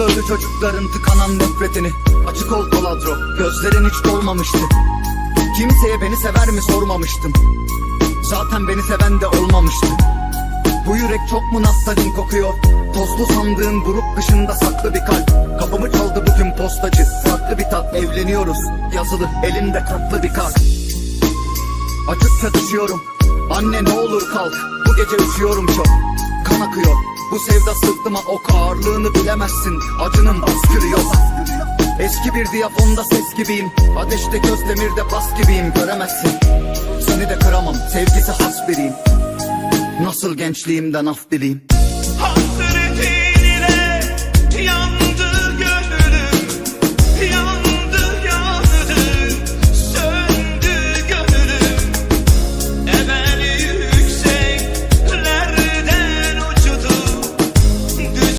Gördü çocukların tıkanan nefretini. Açık ol koladro Gözlerin hiç dolmamıştı. Kimseye beni sever mi sormamıştım. Zaten beni seven de olmamıştı. Bu yürek çok mu naftalin kokuyor? Tozlu sandığın grup dışında saklı bir kalp. Kapımı çaldı bugün postacı. Farklı bir tat evleniyoruz. Yazılı elimde tatlı bir kart Acıkça düşüyorum. Anne ne olur kalk. Bu gece üşüyorum çok. Kan akıyor Bu sevda sırtıma ok ağırlığını bilemezsin. Acının baskırı yok. Eski bir diyafonda ses gibiyim. Ateşte göz demirde bas gibiyim. Göremezsin. Seni de kıramam. Sevgisi has biriyim. Nasıl gençliğimden af dileyim